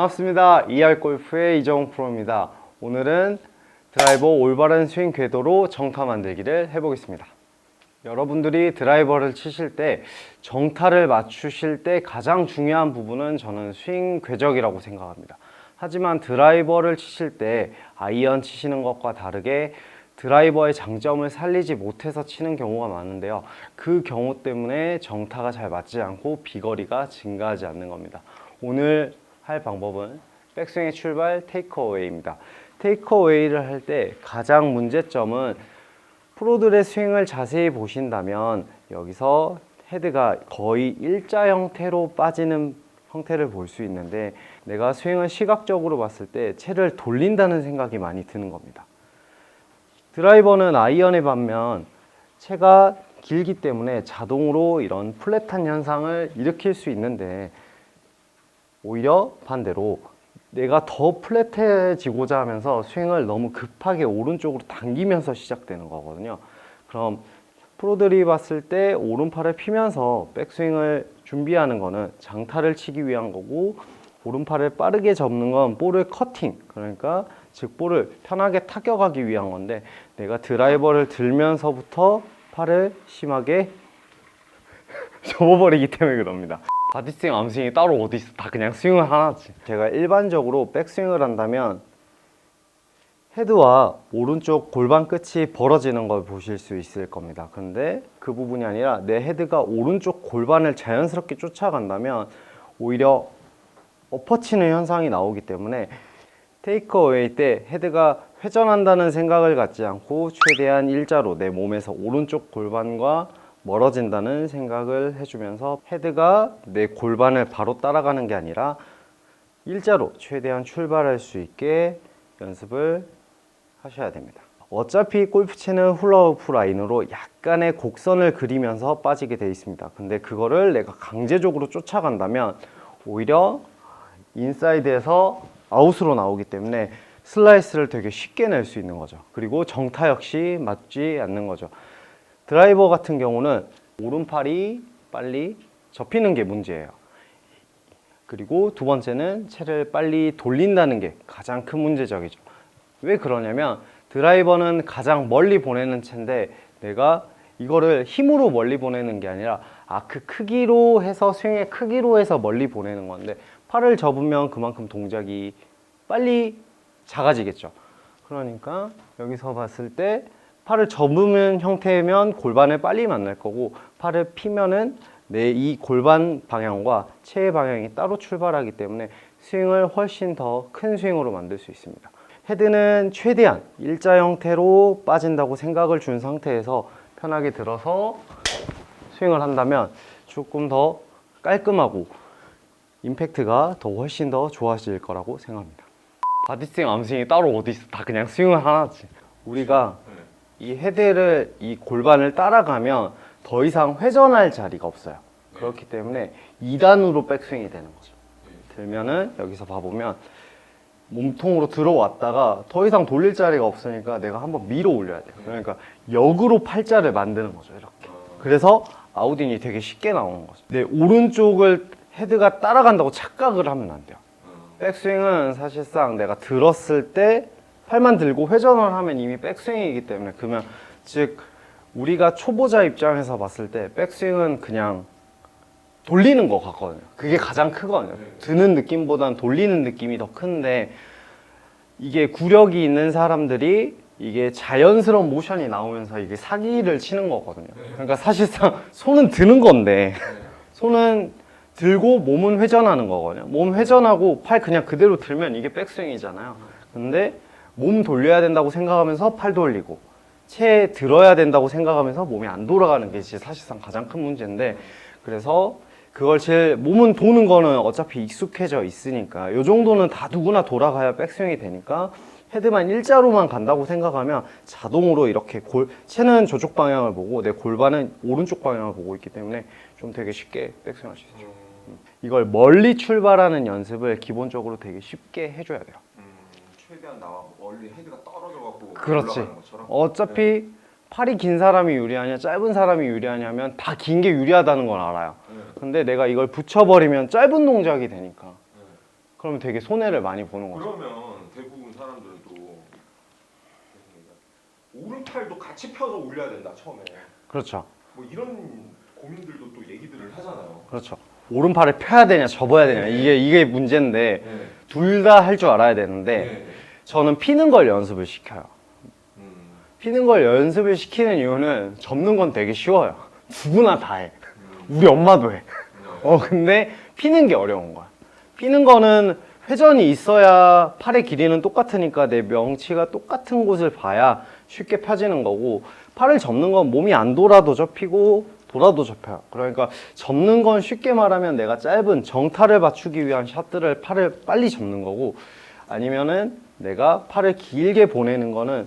반갑습니다. 이알 골프의 이정훈 프로입니다. 오늘은 드라이버 올바른 스윙 궤도로 정타 만들기를 해보겠습니다. 여러분들이 드라이버를 치실 때 정타를 맞추실 때 가장 중요한 부분은 저는 스윙 궤적이라고 생각합니다. 하지만 드라이버를 치실 때 아이언 치시는 것과 다르게 드라이버의 장점을 살리지 못해서 치는 경우가 많은데요. 그 경우 때문에 정타가 잘 맞지 않고 비거리가 증가하지 않는 겁니다. 오늘 할 방법은 백스윙의 출발 테이크어웨이입니다. 테이크어웨이를 할 때 가장 문제점은 프로들의 스윙을 자세히 보신다면 여기서 헤드가 거의 일자 형태로 빠지는 형태를 볼 수 있는데 내가 스윙을 시각적으로 봤을 때 채를 돌린다는 생각이 많이 드는 겁니다. 드라이버는 아이언에 반면 채가 길기 때문에 자동으로 이런 플랫한 현상을 일으킬 수 있는데 오히려 반대로 내가 더 플랫해지고자 하면서 스윙을 너무 급하게 오른쪽으로 당기면서 시작되는 거거든요. 그럼 프로들이 봤을 때 오른팔을 피면서 백스윙을 준비하는 거는 장타를 치기 위한 거고 오른팔을 빠르게 접는 건 볼을 커팅 그러니까 즉 볼을 편하게 타격하기 위한 건데 내가 드라이버를 들면서부터 팔을 심하게 접어버리기 때문에 그럽니다. 바디스윙, 암스윙이 따로 어디 있어? 다 그냥 스윙을 하나지. 제가 일반적으로 백스윙을 한다면 헤드와 오른쪽 골반 끝이 벌어지는 걸 보실 수 있을 겁니다. 근데 그 부분이 아니라 내 헤드가 오른쪽 골반을 자연스럽게 쫓아간다면 오히려 엎어치는 현상이 나오기 때문에 테이크어웨이 때 헤드가 회전한다는 생각을 갖지 않고 최대한 일자로 내 몸에서 오른쪽 골반과 멀어진다는 생각을 해주면서 헤드가 내 골반을 바로 따라가는 게 아니라 일자로 최대한 출발할 수 있게 연습을 하셔야 됩니다. 어차피 골프 채는 훌라후프 라인으로 약간의 곡선을 그리면서 빠지게 돼 있습니다. 근데 그거를 내가 강제적으로 쫓아간다면 오히려 인사이드에서 아웃으로 나오기 때문에 슬라이스를 되게 쉽게 낼 수 있는 거죠. 그리고 정타 역시 맞지 않는 거죠. 드라이버 같은 경우는 오른팔이 빨리 접히는 게 문제예요. 그리고 두 번째는 채를 빨리 돌린다는 게 가장 큰 문제적이죠. 왜 그러냐면 드라이버는 가장 멀리 보내는 채인데 내가 이거를 힘으로 멀리 보내는 게 아니라 아크 크기로 해서 스윙의 크기로 해서 멀리 보내는 건데 팔을 접으면 그만큼 동작이 빨리 작아지겠죠. 그러니까 여기서 봤을 때 팔을 접으면 형태면 골반을 빨리 만날 거고 팔을 피면은 내 이 골반 방향과 체의 방향이 따로 출발하기 때문에 스윙을 훨씬 더 큰 스윙으로 만들 수 있습니다. 헤드는 최대한 일자 형태로 빠진다고 생각을 준 상태에서 편하게 들어서 스윙을 한다면 조금 더 깔끔하고 임팩트가 더 훨씬 더 좋아질 거라고 생각합니다. 바디 스윙, 암 스윙이 따로 어디 있어? 다 그냥 스윙을 하나지. 우리가 이 헤드를 이 골반을 따라가면 더 이상 회전할 자리가 없어요. 그렇기 때문에 2단으로 백스윙이 되는 거죠. 들면은 여기서 봐보면 몸통으로 들어왔다가 더 이상 돌릴 자리가 없으니까 내가 한번 밀어 올려야 돼요. 그러니까 역으로 팔자를 만드는 거죠. 이렇게. 그래서 아웃인이 되게 쉽게 나오는 거죠. 내 오른쪽을 헤드가 따라간다고 착각을 하면 안 돼요. 백스윙은 사실상 내가 들었을 때 팔만 들고 회전을 하면 이미 백스윙이기 때문에 그러면 즉 우리가 초보자 입장에서 봤을 때 백스윙은 그냥 돌리는 것 같거든요. 그게 가장 크거든요. 드는 느낌보다는 돌리는 느낌이 더 큰데 이게 구력이 있는 사람들이 이게 자연스러운 모션이 나오면서 이게 사기를 치는 거거든요. 그러니까 사실상 손은 드는 건데 손은 들고 몸은 회전하는 거거든요. 몸 회전하고 팔 그냥 그대로 들면 이게 백스윙이잖아요. 근데 몸 돌려야 된다고 생각하면서 팔 돌리고 채 들어야 된다고 생각하면서 몸이 안 돌아가는 게 사실상 가장 큰 문제인데 그래서 그걸 제일 몸은 도는 거는 어차피 익숙해져 있으니까 요 정도는 다 누구나 돌아가야 백스윙이 되니까 헤드만 일자로만 간다고 생각하면 자동으로 이렇게 골 채는 저쪽 방향을 보고 내 골반은 오른쪽 방향을 보고 있기 때문에 좀 되게 쉽게 백스윙 할 수 있죠. 음. 이걸 멀리 출발하는 연습을 기본적으로 되게 쉽게 해줘야 돼요. 음, 최대한 나와 멀리 헤드가 떨어져갖고 그렇지. 올라가는 것처럼. 어차피 팔이 긴 사람이 유리하냐 짧은 사람이 유리하냐면 다 긴 게 유리하다는 걸 알아요. 네. 근데 내가 이걸 붙여버리면 짧은 동작이 되니까 그러면 되게 손해를 많이 보는 거죠. 그러면 대부분 사람들은 또 오른팔도 같이 펴서 올려야 된다 처음에. 그렇죠. 뭐 이런 고민들도 또 얘기들을 하잖아요. 그렇죠. 오른팔을 펴야 되냐 접어야 되냐 이게 이게 문제인데 네. 둘 다 할 줄 알아야 되는데 네. 저는 피는 걸 연습을 시켜요. 음. 피는 걸 연습을 시키는 이유는 접는 건 되게 쉬워요. 누구나 다 해. 음. 우리 엄마도 해. 네. 어 근데 피는 게 어려운 거야. 피는 거는 회전이 있어야 팔의 길이는 똑같으니까 내 명치가 똑같은 곳을 봐야 쉽게 펴지는 거고 팔을 접는 건 몸이 안 돌아도 접히고 돌아도 접혀요. 그러니까 접는 건 쉽게 말하면 내가 짧은 정타를 맞추기 위한 샷들을 팔을 빨리 접는 거고 아니면은 내가 팔을 길게 보내는 거는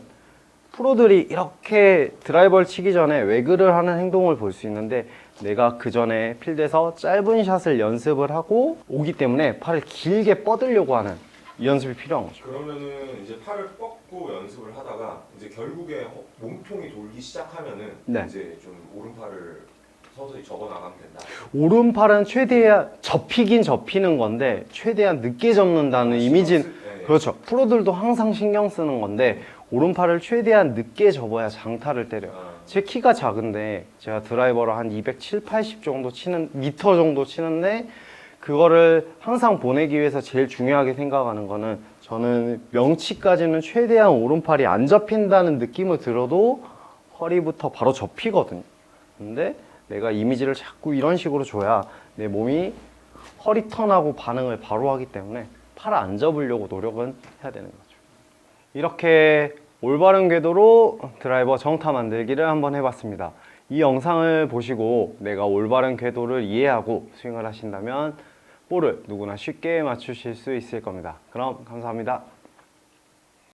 프로들이 이렇게 드라이버를 치기 전에 외그를 하는 행동을 볼 수 있는데 내가 그 전에 필드에서 짧은 샷을 연습을 하고 오기 때문에 팔을 길게 뻗으려고 하는 이 연습이 필요한 거죠. 그러면은 이제 팔을 뻗고 연습을 하다가 이제 결국에 허- 몸통이 돌기 시작하면은 네. 이제 좀 오른팔을 서서히 접어 나가면 된다. 오른팔은 최대한 접히긴 접히는 건데 최대한 늦게 접는다는 이미지 신 그렇죠. 프로들도 항상 신경 쓰는 건데 오른팔을 최대한 늦게 접어야 장타를 때려 요. 아, 제 키가 작은데 제가 드라이버를 한 207, 80 정도 치는 미터 정도 치는데 그거를 항상 보내기 위해서 제일 중요하게 생각하는 거는 저는 명치까지는 최대한 오른팔이 안 접힌다는 느낌을 들어도 허리부터 바로 접히거든요. 근데 내가 이미지를 자꾸 이런 식으로 줘야 내 몸이 허리 턴하고 반응을 바로 하기 때문에 팔안 접으려고 노력은 해야 되는 거죠. 이렇게 올바른 궤도로 드라이버 정타 만들기를 한번 해봤습니다. 이 영상을 보시고 내가 올바른 궤도를 이해하고 스윙을 하신다면 볼을 누구나 쉽게 맞추실 수 있을 겁니다. 그럼 감사합니다.